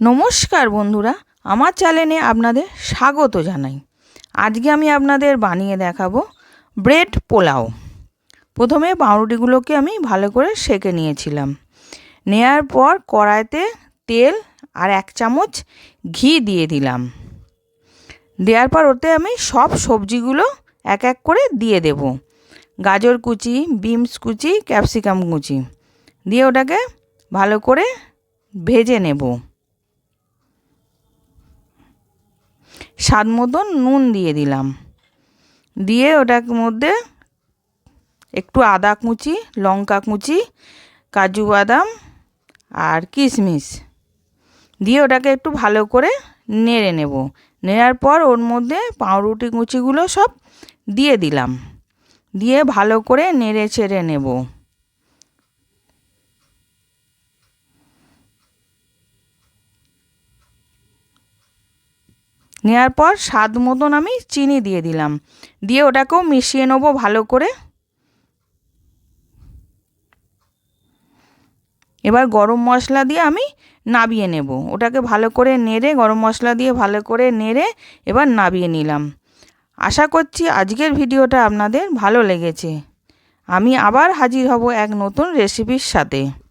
নমস্কার বন্ধুরা, আমার চ্যানেলে আপনাদের স্বাগত জানাই। আজকে আমি আপনাদের বানিয়ে দেখাবো ব্রেড পোলাও। প্রথমে পাউরুটিগুলোকে আমি ভালো করে সেকে নিয়েছিলাম। নেয়ার পর কড়াইতে তেল আর এক চামচ ঘি দিয়ে দিলাম। দেওয়ার পর ওতে আমি সব সবজিগুলো এক এক করে দিয়ে দেব। গাজর কুচি বিমস কুচি, ক্যাপসিকাম কুচি। দিয়ে ওটাকে ভালো করে ভেজে নেব। স্বাদ মতন নুন দিয়ে দিলাম। দিয়ে ওটার মধ্যে একটু আদা কুচি, লঙ্কা কুচি, কাজু বাদাম আর কিশমিশ দিয়ে ওটাকে একটু ভালো করে নেড়ে নেব। নেড়ার পর ওর মধ্যে পাউরুটি কুচিগুলো সব দিয়ে দিলাম। দিয়ে ভালো করে নেড়ে ছেড়ে নেব। নেওয়ার পর স্বাদ মতন আমি চিনি দিয়ে দিলাম। দিয়ে ওটাকেও মিশিয়ে নেব ভালো করে। এবার গরম মশলা দিয়ে আমি নাবিয়ে নেব। ওটাকে ভালো করে নেড়ে, গরম মশলা দিয়ে ভালো করে নেড়ে এবার নাবিয়ে নিলাম। আশা করছি আজকের ভিডিওটা আপনাদের ভালো লেগেছে। আমি আবার হাজির হব এক নতুন রেসিপির সাথে।